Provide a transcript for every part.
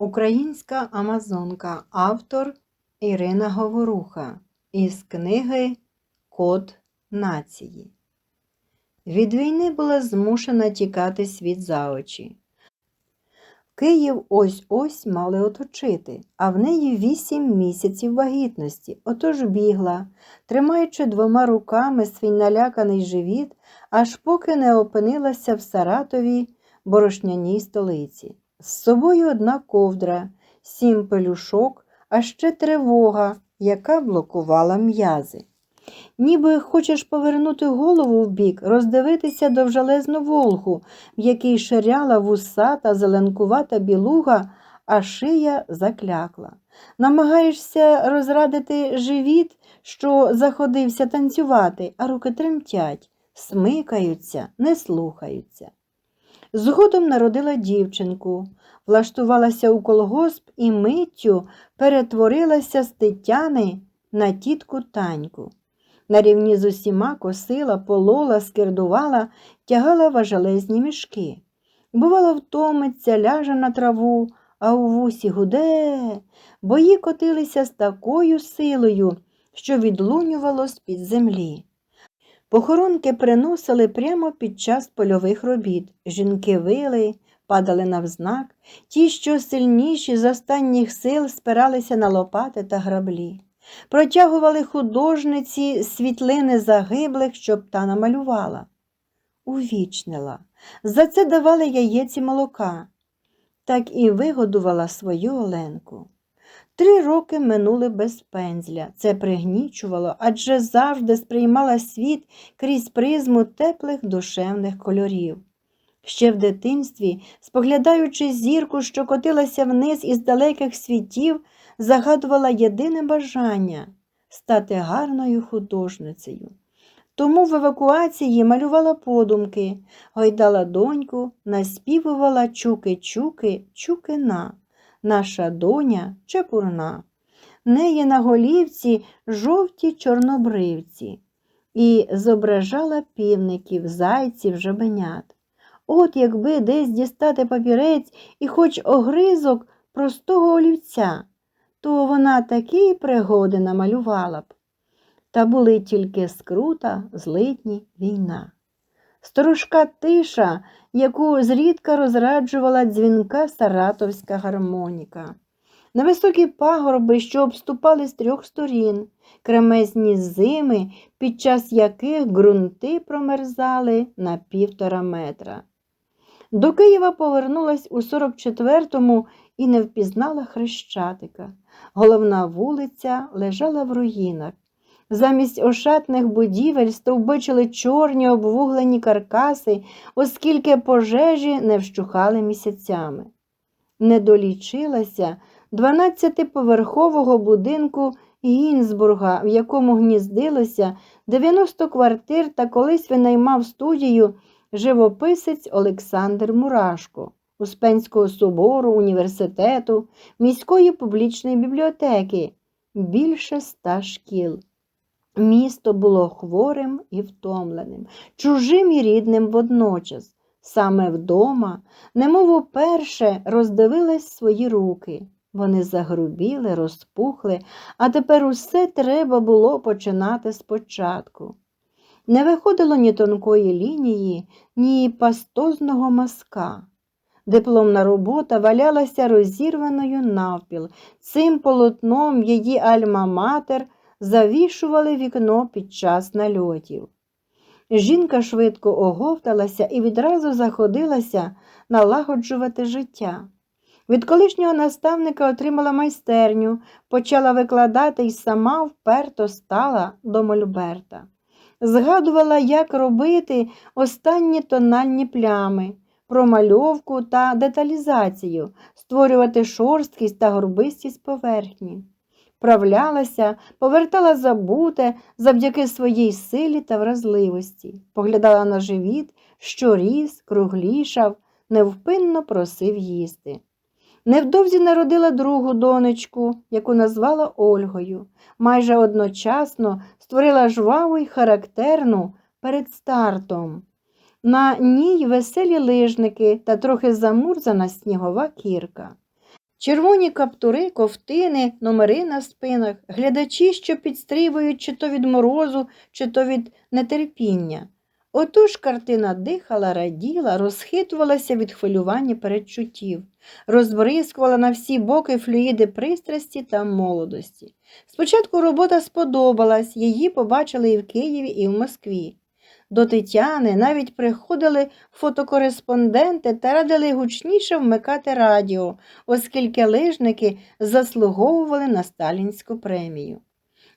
Українська Амазонка, автор Ірина Говоруха із книги Код нації. Від війни була змушена тікати світ за очі. Київ ось-ось мали оточити, а в неї вісім місяців вагітності. Отож бігла, тримаючи двома руками свій наляканий живіт, аж поки не опинилася в Саратовій борошняній столиці. З собою одна ковдра, сім пелюшок, а ще тривога, яка блокувала м'язи. Ніби хочеш повернути голову вбік, роздивитися довжелезну волгу, в якій ширяла вусата, зеленкувата білуга, а шия заклякла. Намагаєшся розрадити живіт, що заходився танцювати, а руки тремтять, смикаються, не слухаються. Згодом народила дівчинку, влаштувалася у колгосп і миттю перетворилася з Тетяни на тітку Таньку. На рівні з усіма косила, полола, скирдувала, тягала важелезні мішки. Бувало, втомиться, ляже на траву, а у вусі гуде. Бої котилися з такою силою, що відлунювало з-під землі. Похоронки приносили прямо під час польових робіт. Жінки вили, падали навзнак, ті, що сильніші з останніх сил спиралися на лопати та граблі. Протягували художниці світлини загиблих, щоб та намалювала. Увічнила. За це давали яєці молока. Так і вигодувала свою Оленку. Три роки минули без пензля. Це пригнічувало, адже завжди сприймала світ крізь призму теплих душевних кольорів. Ще в дитинстві, споглядаючи зірку, що котилася вниз із далеких світів, загадувала єдине бажання стати гарною художницею. Тому в евакуації малювала подумки, гойдала доньку, наспівувала чуки-чуки, чукина, наша доня чепурна. Неї на голівці жовті чорнобривці і зображала півників, зайців, жабенят. От якби десь дістати папірець і хоч огризок простого олівця, то вона такі пригоди намалювала б. Та були тільки скрута, злитні, війна. Сторожка тиша, яку зрідка розраджувала дзвінка саратовська гармоніка. На високі пагорби, що обступали з трьох сторін, кремезні зими, під час яких ґрунти промерзали на півтора метра. До Києва повернулась у 44-му і не впізнала хрещатика. Головна вулиця лежала в руїнах. Замість ошатних будівель стовбичили чорні обвуглені каркаси, оскільки пожежі не вщухали місяцями. Не долічилася 12-поверхового будинку Гінзбурга, в якому гніздилося 90 квартир та колись винаймав студію живописець Олександр Мурашко, Успенського собору, університету, міської публічної бібліотеки, більше ста шкіл. Місто було хворим і втомленим, чужим і рідним водночас. Саме вдома, немов уперше, роздивилась свої руки. Вони загрубіли, розпухли, а тепер усе треба було починати спочатку. Не виходило ні тонкої лінії, ні пастозного мазка. Дипломна робота валялася розірваною навпіл. Цим полотном її альма-матер завішували вікно під час нальотів. Жінка швидко оговталася і відразу заходилася налагоджувати життя. Від колишнього наставника отримала майстерню, почала викладати і сама вперто стала до Мольберта. Згадувала, як робити останні тональні плями, промальовку та деталізацію, створювати шорсткість та горбистість поверхні. Вправлялася, повертала забуте завдяки своїй силі та вразливості, поглядала на живіт, що ріс, круглішав, невпинно просив їсти. Невдовзі народила другу донечку, яку назвала Ольгою. Майже одночасно створила жваву й характерну перед стартом. На ній веселі лижники та трохи замурзана снігова кірка. Червоні каптури, ковтини, номери на спинах, глядачі, що підстрибують чи то від морозу, чи то від нетерпіння. Отож картина дихала, раділа, розхитувалася від хвилювання передчуттів, розбризкувала на всі боки флюїди пристрасті та молодості. Спочатку робота сподобалась, її побачили і в Києві, і в Москві. До Тетяни навіть приходили фотокореспонденти та радили гучніше вмикати радіо, оскільки лижники заслуговували на сталінську премію.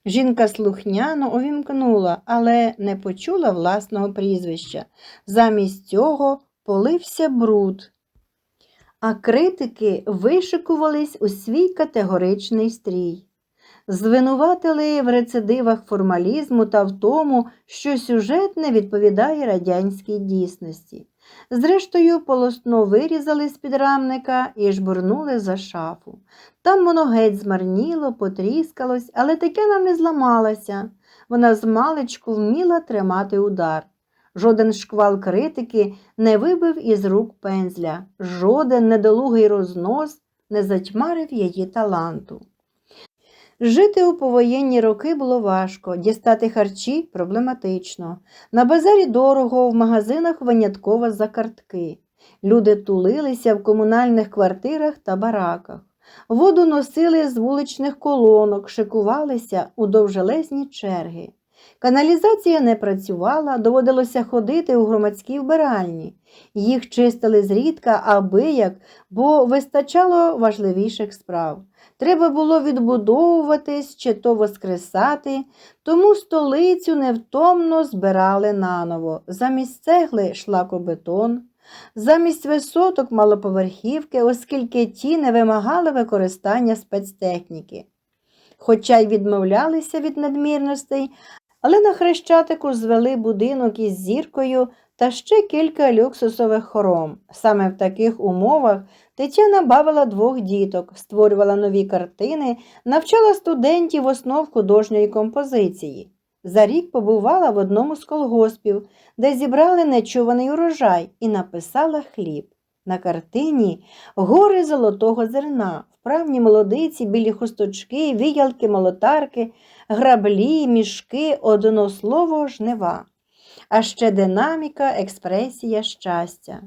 Жінка слухняно увімкнула, але не почула власного прізвища. Замість цього полився бруд. А критики вишикувались у свій категоричний стрій. Звинуватили в рецидивах формалізму та в тому, що сюжет не відповідає радянській дійсності. Зрештою, полосно вирізали з підрамника і жбурнули за шафу. Там воно геть змарніло, потріскалось, але Тетяна не зламалася. Вона змалечку вміла тримати удар. Жоден шквал критики не вибив із рук пензля, жоден недолугий рознос не затьмарив її таланту. Жити у повоєнні роки було важко, дістати харчі проблематично. На базарі дорого, в магазинах винятково за картки. Люди тулилися в комунальних квартирах та бараках. Воду носили з вуличних колонок, шикувалися у довжелезні черги. Каналізація не працювала, доводилося ходити у громадській вбиральні. Їх чистили зрідка, аби як, бо вистачало важливіших справ. Треба було відбудовуватись чи то воскресати, тому столицю невтомно збирали наново. Замість цегли шлакобетон, замість висоток малоповерхівки, оскільки ті не вимагали використання спецтехніки. Хоча й відмовлялися від надмірностей, але на Хрещатику звели будинок із зіркою та ще кілька люксусових хором. Саме в таких умовах Тетяна бавила двох діток, створювала нові картини, навчала студентів основ художньої композиції. За рік побувала в одному з колгоспів, де зібрали нечуваний урожай і написала хліб. На картині гори золотого зерна, вправні молодиці, білі хусточки, віялки, молотарки, граблі, мішки, одно слово жнива. А ще динаміка, експресія щастя.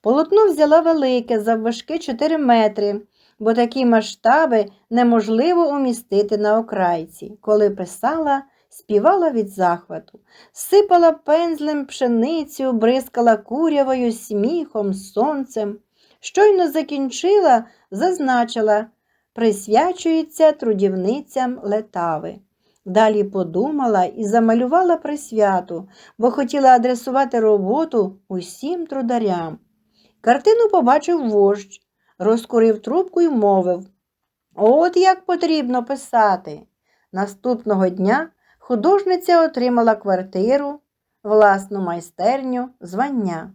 Полотно взяла велике, завважки 4 метри, бо такі масштаби неможливо умістити на окрайці. Коли писала, співала від захвату, сипала пензлем пшеницю, бризкала курявою, сміхом, сонцем. Щойно закінчила, зазначила, присвячується трудівницям летави. Далі подумала і замалювала присвяту, бо хотіла адресувати роботу усім трударям. Картину побачив вождь, розкурив трубку і мовив От як потрібно писати. Наступного дня художниця отримала квартиру, власну майстерню, звання.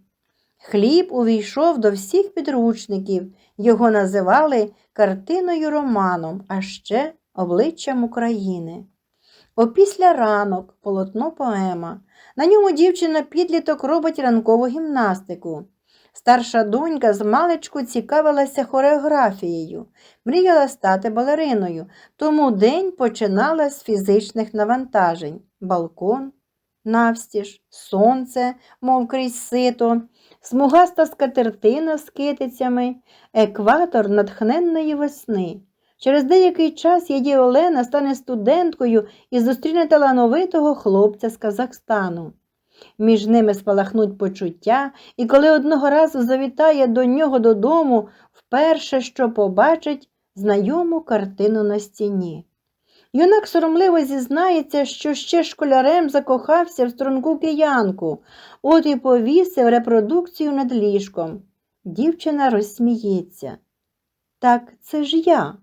Хліб увійшов до всіх підручників, його називали картиною романом, а ще обличчям України. Опісля ранок полотно поема. На ньому дівчина підліток робить ранкову гімнастику. Старша донька з маличку цікавилася хореографією, мріяла стати балериною, тому день починала з фізичних навантажень балкон, навстіж, сонце, мов крізь сито, смугаста скатертина з китицями, екватор натхненної весни. Через деякий час її Олена стане студенткою і зустріне талановитого хлопця з Казахстану. Між ними спалахнуть почуття, і коли одного разу завітає до нього додому, вперше що побачить знайому картину на стіні. Юнак соромливо зізнається, що ще школярем закохався в струнку киянку, от і повісив репродукцію над ліжком. Дівчина розсміється. Так це ж я.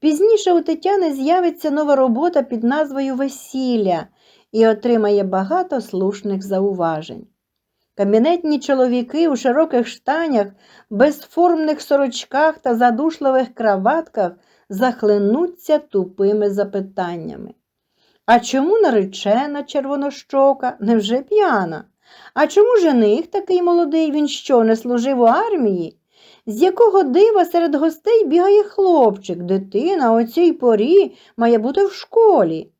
Пізніше у Тетяни з'явиться нова робота під назвою Весілля і отримає багато слушних зауважень. Кабінетні чоловіки у широких штанях, безформних сорочках та задушливих краватках захлинуться тупими запитаннями. А чому наречена червонощока, невже п'яна? А чому жених такий молодий, він що, не служив у армії? З якого дива серед гостей бігає хлопчик, дитина о цій порі має бути в школі.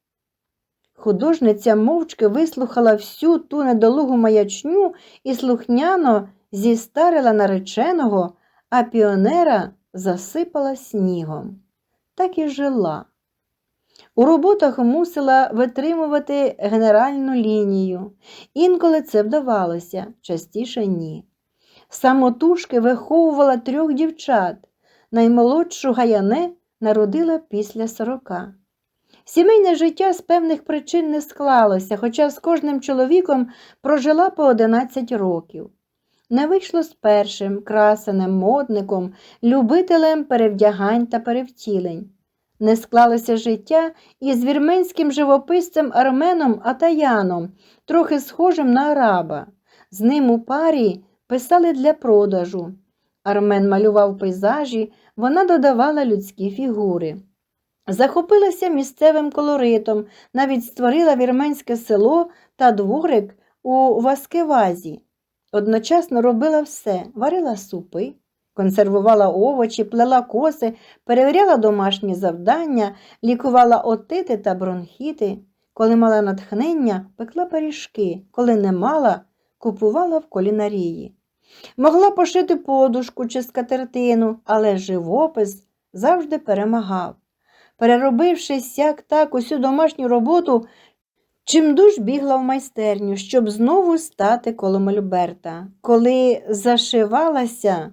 Художниця мовчки вислухала всю ту недолугу маячню і слухняно зістарила нареченого, а піонера засипала снігом. Так і жила. У роботах мусила витримувати генеральну лінію. Інколи це вдавалося, частіше ні. Самотужки виховувала трьох дівчат. Наймолодшу Гаяне народила після сорока. Сімейне життя з певних причин не склалося, хоча з кожним чоловіком прожила по 11 років. Не вийшло з першим красеним модником, любителем перевдягань та перевтілень. Не склалося життя із вірменським живописцем Арменом Атаяном, трохи схожим на араба. З ним у парі писали для продажу. Армен малював пейзажі, вона додавала людські фігури. Захопилася місцевим колоритом, навіть створила вірменське село та дворик у Васкевазі. Одночасно робила все, варила супи, консервувала овочі, плела коси, перевіряла домашні завдання, лікувала отити та бронхіти. Коли мала натхнення, пекла пиріжки, коли не мала, купувала в колінарії. Могла пошити подушку чи скатертину, але живопис завжди перемагав. Переробивши сяк так усю домашню роботу, чимдуж бігла в майстерню, щоб знову стати коло Мольберта. Коли зашивалася,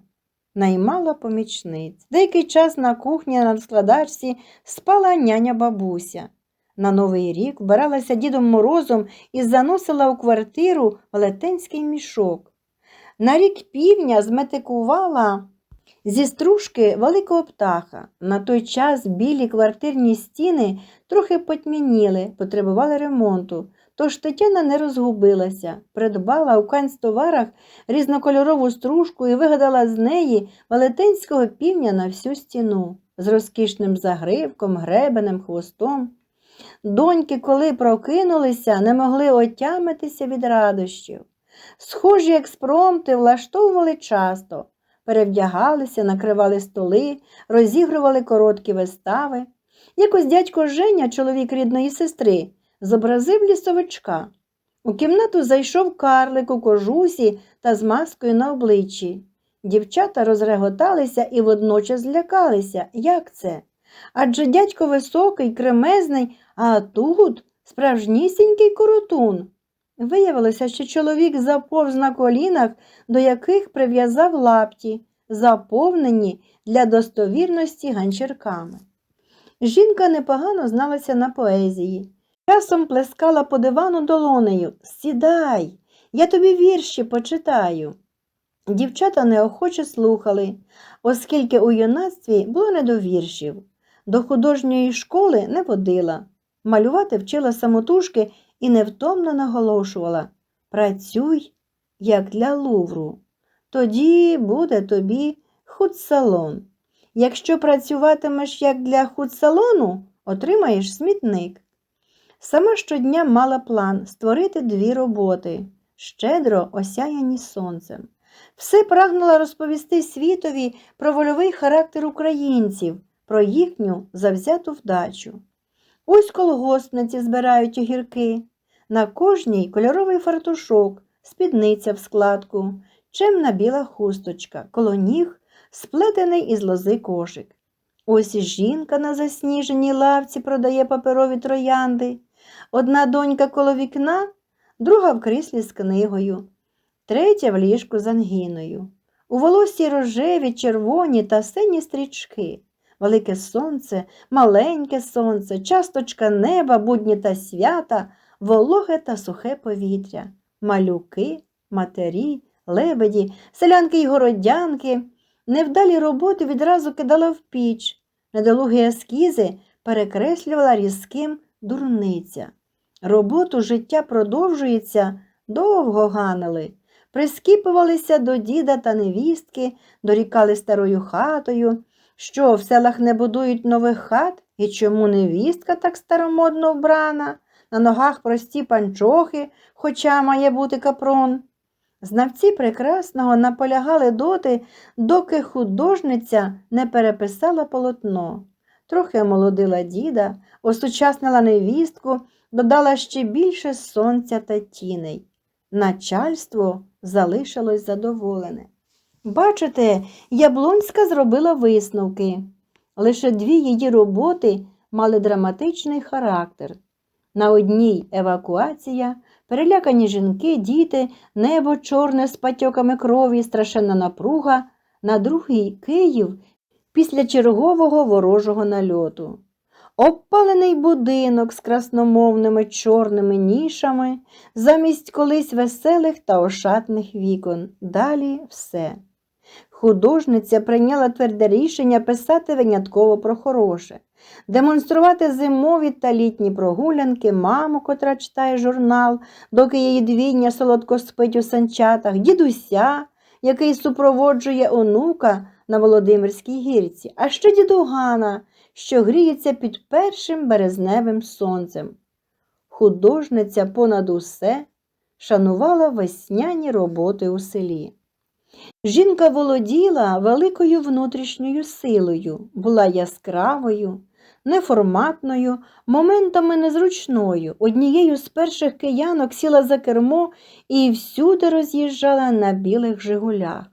наймала помічниць. Деякий час на кухні на складачці спала няня бабуся. На Новий рік вбиралася дідом морозом і заносила у квартиру велетенський мішок. На рік півня зметикувала зі стружки великого птаха. На той час білі квартирні стіни трохи потьмяніли, потребували ремонту. Тож Тетяна не розгубилася, придбала у канцтоварах різнокольорову стружку і вигадала з неї велетенського півня на всю стіну з розкішним загривком, гребенем, хвостом. Доньки, коли прокинулися, не могли отямитися від радощів. Схожі експромти влаштовували часто, перевдягалися, накривали столи, розігрували короткі вистави. Якось дядько Женя, чоловік рідної сестри, зобразив лісовичка. У кімнату зайшов карлик у кожусі та з маскою на обличчі. Дівчата розреготалися і водночас злякалися. Як це? Адже дядько високий, кремезний, а тут справжнісінький коротун. Виявилося, що чоловік заповз на колінах, до яких прив'язав лапті, заповнені для достовірності ганчірками. Жінка непогано зналася на поезії. Часом плескала по дивану долонею Сідай, я тобі вірші почитаю. Дівчата неохоче слухали, оскільки у юнацтві було не до віршів. До художньої школи не водила. Малювати вчила самотужки і невтомно наголошувала Працюй, як для лувру. Тоді буде тобі худсалон. Якщо працюватимеш як для худсалону, отримаєш смітник. Сама щодня мала план створити дві роботи, щедро осяяні сонцем. Все прагнула розповісти світові про вольовий характер українців, про їхню завзяту вдачу. Ось колгоспниці збирають огірки, на кожній кольоровий фартушок, спідниця в складку, чемна біла хусточка, коло ніг сплетений із лози кошик. Ось і жінка на засніженій лавці продає паперові троянди. Одна донька коло вікна, друга в кріслі з книгою, третя в ліжку з ангіною. У волосі рожеві, червоні та сині стрічки. Велике сонце, маленьке сонце, часточка неба, будні та свята, вологе та сухе повітря, малюки, матері, лебеді, селянки й городянки. Невдалі роботи відразу кидала в піч, недолугі ескізи перекреслювала різким дурниця. Роботу життя продовжується, довго ганили, прискіпувалися до діда та невістки, дорікали старою хатою, що в селах не будують нових хат і чому невістка так старомодно вбрана, на ногах прості панчохи, хоча має бути капрон. Знавці прекрасного наполягали доти, доки художниця не переписала полотно. Трохи омолодила діда, осучаснила невістку, додала ще більше сонця та тіней. Начальство залишилось задоволене. Бачите, Яблонська зробила висновки. Лише дві її роботи мали драматичний характер. На одній евакуація, перелякані жінки, діти, небо чорне з патьоками крові, страшенна напруга, на другій Київ після чергового ворожого нальоту. Обпалений будинок з красномовними чорними нішами, замість колись веселих та ошатних вікон. Далі все. Художниця прийняла тверде рішення писати винятково про хороше, демонструвати зимові та літні прогулянки, маму, котра читає журнал, доки її двійня солодко спить у санчатах, дідуся, який супроводжує онука на Володимирській гірці, а ще дідугана, що гріється під першим березневим сонцем. Художниця понад усе шанувала весняні роботи у селі. Жінка володіла великою внутрішньою силою, була яскравою, неформатною, моментами незручною. Однією з перших киянок сіла за кермо і всюди роз'їжджала на білих жигулях.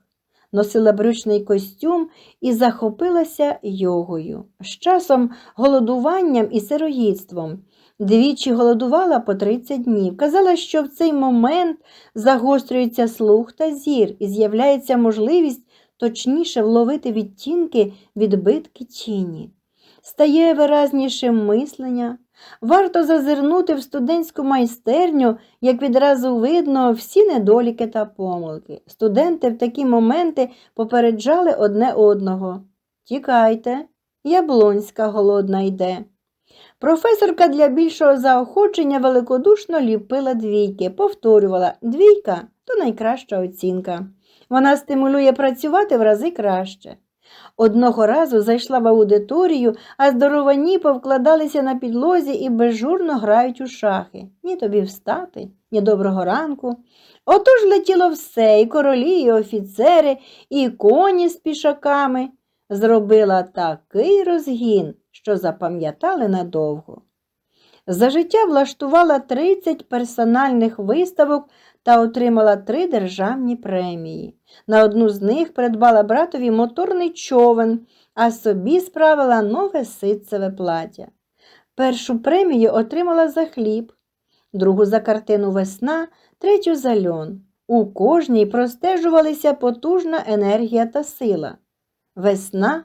Носила брючний костюм і захопилася йогою. З часом голодуванням і сироїдством. Двічі голодувала по 30 днів. Казала, що в цей момент загострюється слух та зір і з'являється можливість точніше вловити відтінки відбитки тіні. Стає виразнішим мислення. Варто зазирнути в студентську майстерню, як відразу видно всі недоліки та помилки. Студенти в такі моменти попереджали одне одного. Тікайте, яблонська голодна йде. Професорка для більшого заохочення великодушно ліпила двійки, повторювала двійка то найкраща оцінка. Вона стимулює працювати в рази краще. Одного разу зайшла в аудиторію, а здоровані повкладалися на підлозі і безжурно грають у шахи. Ні тобі встати, ні доброго ранку. Отож летіло все, і королі, і офіцери, і коні з пішаками. Зробила такий розгін, що запам'ятали надовго. За життя влаштувала 30 персональних виставок та отримала три державні премії. На одну з них придбала братові моторний човен, а собі справила нове ситцеве плаття. Першу премію отримала за хліб, другу за картину Весна, третю за льон. У кожній простежувалися потужна енергія та сила. Весна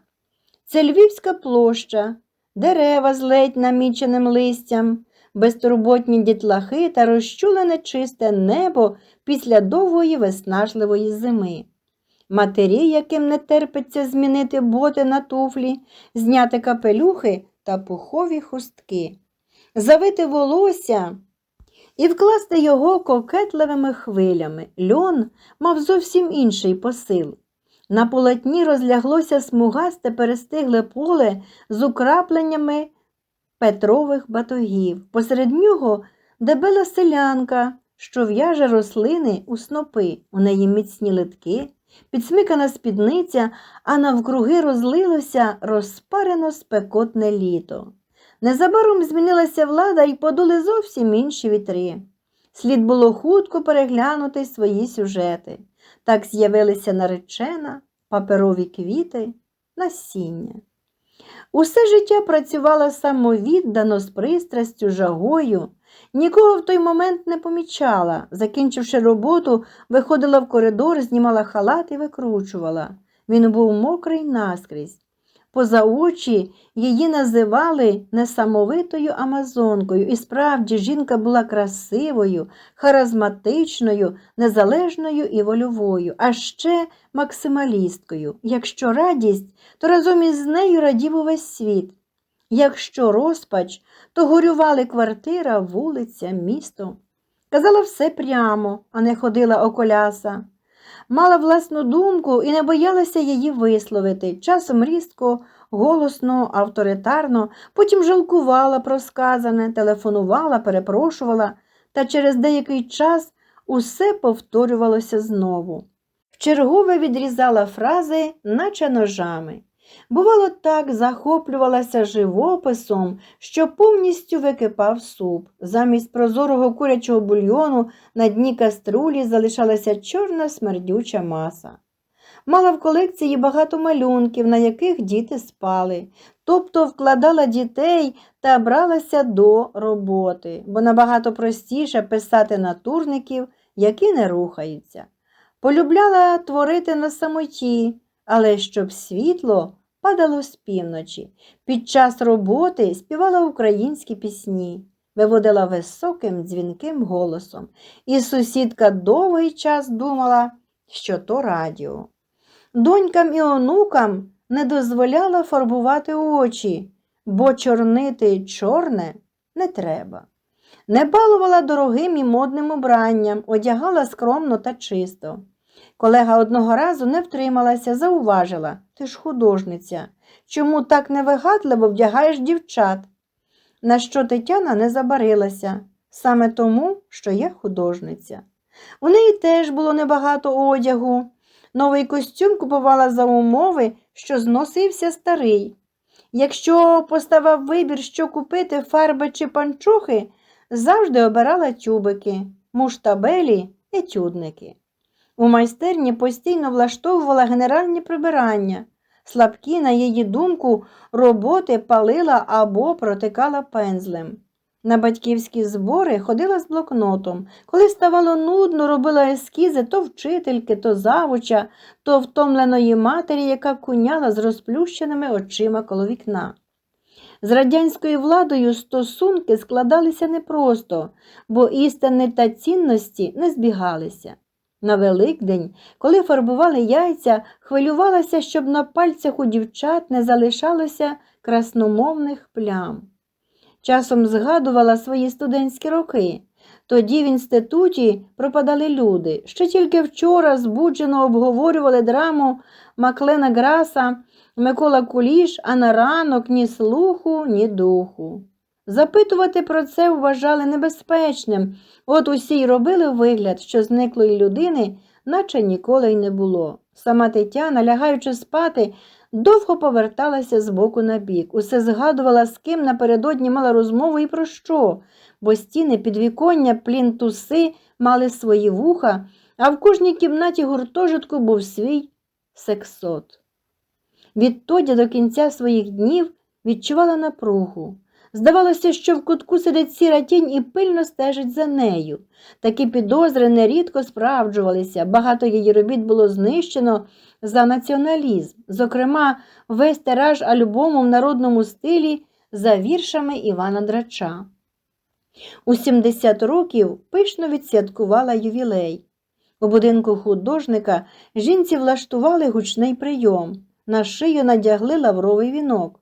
це Львівська площа, дерева з ледь наміченим листям, безтурботні дітлахи та розчулене чисте небо після довгої виснажливої зими. Матері, яким не терпиться змінити боти на туфлі, зняти капелюхи та пухові хустки, завити волосся і вкласти його кокетливими хвилями. Льон мав зовсім інший посил. На полотні розляглося смугасте перестигле поле з украпленнями петрових батогів. Посеред нього дебела селянка, що в'яже рослини у снопи, у неї міцні литки, підсмикана спідниця, а навкруги розлилося розпарено спекотне літо. Незабаром змінилася влада і подули зовсім інші вітри. Слід було хутко переглянути свої сюжети. Так з'явилися наречена, паперові квіти, насіння. Усе життя працювала самовіддано з пристрастю, жагою, нікого в той момент не помічала. Закінчивши роботу, виходила в коридор, знімала халат і викручувала. Він був мокрий наскрізь. Поза очі її називали несамовитою амазонкою, і справді жінка була красивою, харизматичною, незалежною і вольовою, а ще максималісткою. Якщо радість, то разом із нею радів увесь світ. Якщо розпач, то горювали квартира, вулиця, місто. Казала все прямо, а не ходила околяса. Мала власну думку і не боялася її висловити, часом різко, голосно, авторитарно, потім жалкувала про сказане, телефонувала, перепрошувала, та через деякий час усе повторювалося знову. Вчергове відрізала фрази, наче ножами. Бувало, так захоплювалася живописом, що повністю википав суп. Замість прозорого курячого бульйону на дні каструлі залишалася чорна смердюча маса. Мала в колекції багато малюнків, на яких діти спали, тобто вкладала дітей та бралася до роботи, бо набагато простіше писати натурників, які не рухаються. Полюбляла творити на самоті, але щоб світло падало з півночі. Під час роботи співала українські пісні, виводила високим дзвінким голосом, і сусідка довгий час думала, що то радіо. Донькам і онукам не дозволяла фарбувати очі, бо чорнити чорне не треба. Не балувала дорогим і модним убранням, одягала скромно та чисто. Колега одного разу не втрималася, зауважила ти ж художниця. Чому так невигадливо вдягаєш дівчат? На що Тетяна не забарилася, саме тому, що я художниця. У неї теж було небагато одягу. Новий костюм купувала за умови, що зносився старий. Якщо поставав вибір, що купити фарби чи панчохи, завжди обирала тюбики, муштабелі, етюдники. У майстерні постійно влаштовувала генеральні прибирання. Слабкі, на її думку, роботи палила або протикала пензлем. На батьківські збори ходила з блокнотом. Коли ставало нудно, робила ескізи то вчительки, то завуча, то втомленої матері, яка куняла з розплющеними очима коло вікна. З радянською владою стосунки складалися непросто, бо істини та цінності не збігалися. На Великдень, коли фарбували яйця, хвилювалася, щоб на пальцях у дівчат не залишалося красномовних плям. Часом згадувала свої студентські роки. Тоді в інституті пропадали люди. Ще тільки вчора збуджено обговорювали драму Маклена Граса, Микола Куліш, а на ранок ні слуху, ні духу. Запитувати про це вважали небезпечним, от усі й робили вигляд, що зниклої людини, наче ніколи й не було. Сама Тетяна, лягаючи спати, довго поверталася з боку на бік, усе згадувала, з ким напередодні мала розмову і про що, бо стіни підвіконня, плінтуси мали свої вуха, а в кожній кімнаті гуртожитку був свій сексот. Відтоді до кінця своїх днів відчувала напругу. Здавалося, що в кутку сидить сіра тінь і пильно стежить за нею. Такі підозри нерідко справджувалися, багато її робіт було знищено за націоналізм, зокрема, весь тираж альбому в народному стилі за віршами Івана Драча. У 70 років пишно відсвяткувала ювілей. У будинку художника жінці влаштували гучний прийом, на шию надягли лавровий вінок.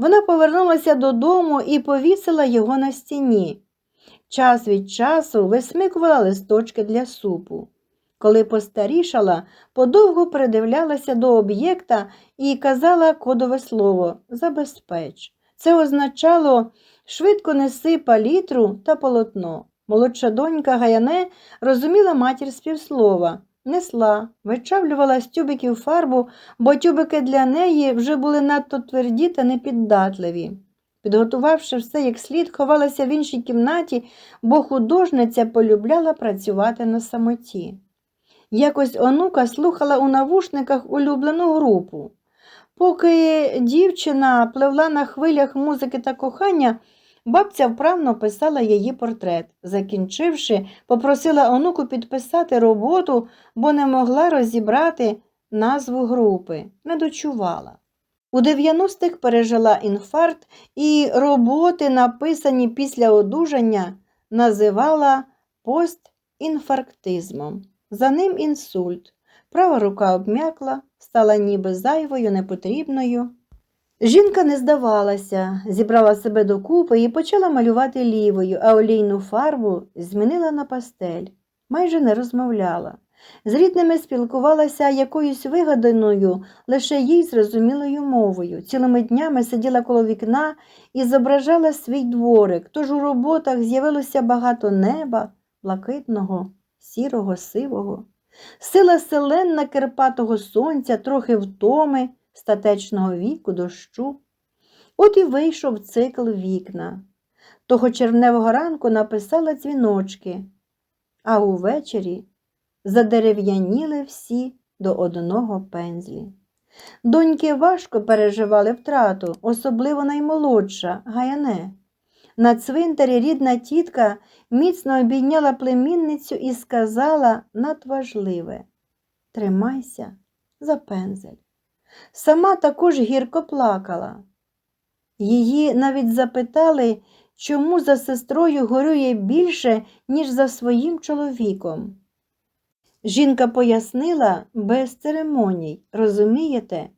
Вона повернулася додому і повісила його на стіні. Час від часу висмикувала листочки для супу. Коли постарішала, подовго придивлялася до об'єкта і казала кодове слово забезпеч. Це означало швидко неси палітру та полотно. Молодша донька Гаяне розуміла матір співслова, несла, вичавлювала з тюбиків фарбу, бо тюбики для неї вже були надто тверді та непіддатливі. Підготувавши все як слід, ховалася в іншій кімнаті, бо художниця полюбляла працювати на самоті. Якось онука слухала у навушниках улюблену групу. Поки дівчина пливла на хвилях музики та кохання, бабця вправно писала її портрет. Закінчивши, попросила онуку підписати роботу, бо не могла розібрати назву групи, не дочувала. У 90-х пережила інфаркт і роботи, написані після одужання, називала постінфарктизмом. За ним інсульт. Права рука обм'якла, стала ніби зайвою, непотрібною. Жінка не здавалася, зібрала себе докупи і почала малювати лівою, а олійну фарбу змінила на пастель. Майже не розмовляла. З рідними спілкувалася якоюсь вигаданою, лише їй зрозумілою мовою. Цілими днями сиділа коло вікна і зображала свій дворик, тож у роботах з'явилося багато неба, блакитного сірого сивого, сила селенна Керпатого сонця, трохи втоми, статечного віку дощу. От і вийшов цикл вікна. Того червневого ранку написала дзвіночки, а увечері задерев'яніли всі до одного пензлі. Доньки важко переживали втрату, особливо наймолодша Гаяне. На цвинтарі рідна тітка міцно обійняла племінницю і сказала надважливе Тримайся за пензель. Сама також гірко плакала. Її навіть запитали, чому за сестрою горює більше, ніж за своїм чоловіком. Жінка пояснила без церемоній, розумієте,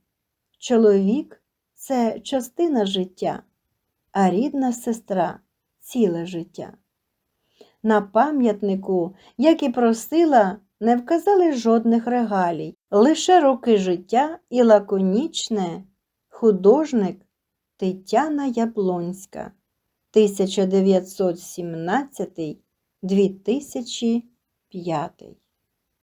чоловік це частина життя, а рідна сестра ціле життя. На пам'ятнику, як і просила, не вказали жодних регалій, лише роки життя і лаконічне художник Тетяна Яблонська. 1917-2005